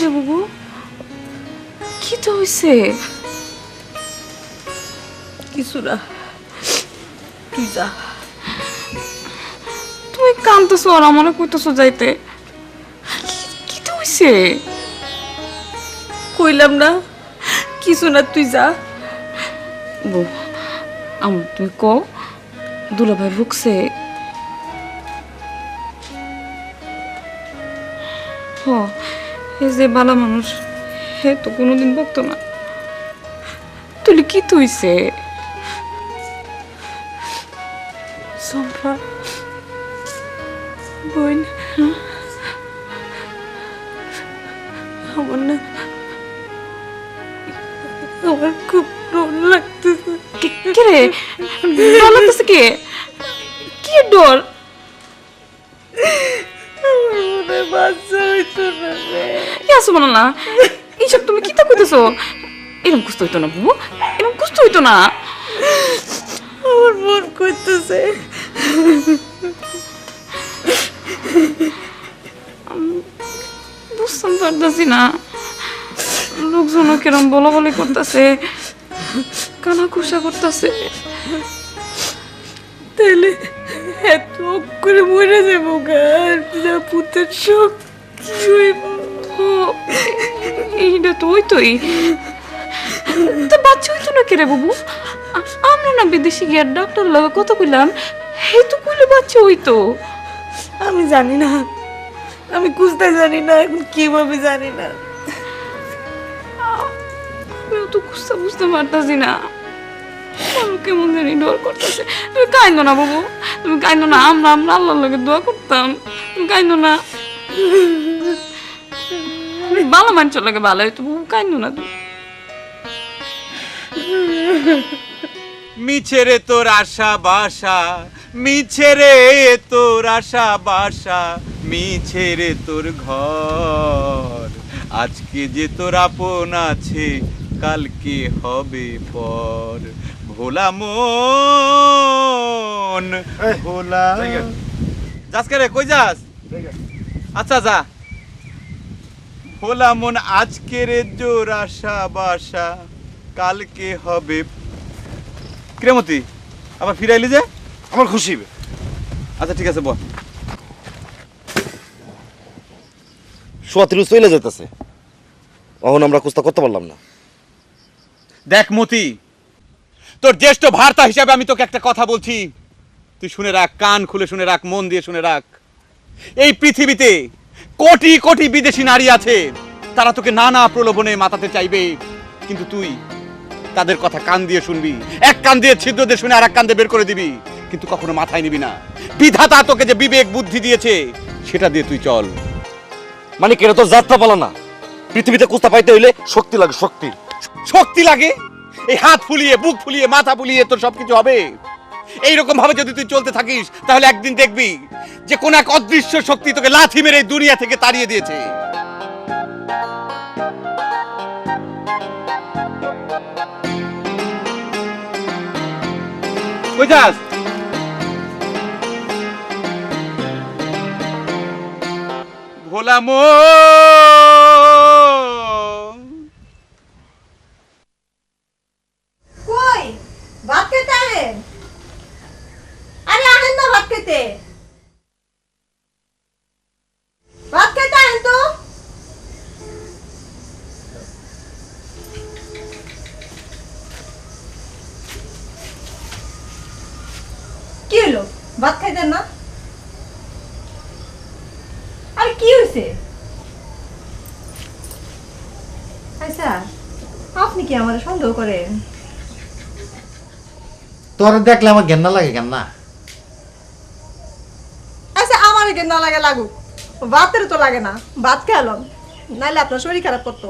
রে বাবু? কি তো হইছে? কিছু না। তুই যা। তুমি কান্দতেছো আর আমারে কইতেছো যাইতে। কি- কি তো হইছে? কইলাম না। কিছু না তুই যা। বউ আমার তুমি কও দুলাভাই ভুগছে। হ। হে যে বালা মানুষ হে তো কোনোদিন ভুগতো না। তুলি কি তুইছে বোন আমার না আমার খুব ডর লাগতেছে। কে রে? ডর লাগতেছে কে? কি ডর? আমার মনে রে না। এইসব তুমি কি তা কইতেছো এরকম কুস্ত হইতো না বুবু এরকম কুস্ত হইতো না। আমার মন করতেছে। বুঝতাম পারতাছি না। লোকজন কিরম বলা বলি করতেছে কানা কুসা করতেছে। তাহলে এত করে মরে যাব গার পুতের শোক কি হইব? এইটা তো ওই তোই তো বাচ্চা হইতো না কেরে বাবু? আমরা না বিদেশি গিয়ে ডাক্তার লাগে কত কইলাম হে তো কইলে বাচ্চা হইতো আমি জানি না আমি খুঁজতে জানি না এখন কীভাবে জানি না। আমিও তো বুঝতে বুঝতে পারতাছি না। আমার কেমন জানি ডর করতেছে। তুমি কাইন্দো না বাবু তুমি কাইন্দো না আমরা আমরা আল্লাহর লগে দোয়া করতাম। তুমি কাইন্দো না। তুমি ভালো মানুষের লাগে ভালো হইতো বাবু কাইন্দো না তুমি। মিছে রে তোর আশা বাসা মিছে রে তোর আশা বাসা মিছে রে তোর ঘর। আজকে যে তোর আপন আছে কালকে হবে পর। ভোলা মন ভোলা যাস কে রে কই যাস? আচ্ছা যা। ভোলা মন আজকে রে জোর আশা বাসা কালকে হবে কিরামতি? আবার ফিরাইলি যে? আমার খুশি আচ্ছা ঠিক আছে বল। সোয়াতিরু চলে যেতেছে তখন আমরা কুস্তা করতে পারলাম না। দেখ মতি তোর জ্যেষ্ঠ ভার্তা হিসাবে আমি তোকে একটা কথা বলছি। তুই শুনে রাখ কান খুলে শুনে রাখ মন দিয়ে শুনে রাখ। এই পৃথিবীতে কোটি কোটি বিদেশি নারী আছে। তারা তোকে নানা প্রলোভনে মাতাতে চাইবে। কিন্তু তুই তাদের কথা কান দিয়ে শুনবি। এক কান দিয়ে ছিদ্র দিয়ে শুনে আর এক কান দিয়ে বের করে দিবি। কিন্তু কখনো মাথায় নিবি না। বিধাতা তোকে যে বিবেক বুদ্ধি দিয়েছে সেটা দিয়ে তুই চল। মানে কেন তোর যাত্রা পালা না? পৃথিবীতে কুস্তা পাইতে হইলে শক্তি লাগে শক্তি। শক্তি লাগে? এই হাত ফুলিয়ে বুক ফুলিয়ে মাথা ফুলিয়ে তোর সবকিছু হবে। এইরকম ভাবে যদি তুই চলতে থাকিস, তাহলে একদিন দেখবি যে কোন এক অদৃশ্য শক্তি তোকে লাথি মেরে দুনিয়া থেকে তাড়িয়ে দিয়েছে। ভোলা মো কই ভাত খেতে আহেন আরে আহেন না ভাত খেতে ভাত খেতে আহেন তো। কি হলো? ভাত খাইতেন না? আরে কি হয়েছে আচ্ছা আপনি কি আমার সন্দেহ করেন? তোর দেখলে আমার ঘেন্না লাগে ঘেন্না এখানে না লাগে লাগুক ভাতের তো লাগে না, ভাত খেলাম নাইলে আপনার শরীর খারাপ করতো।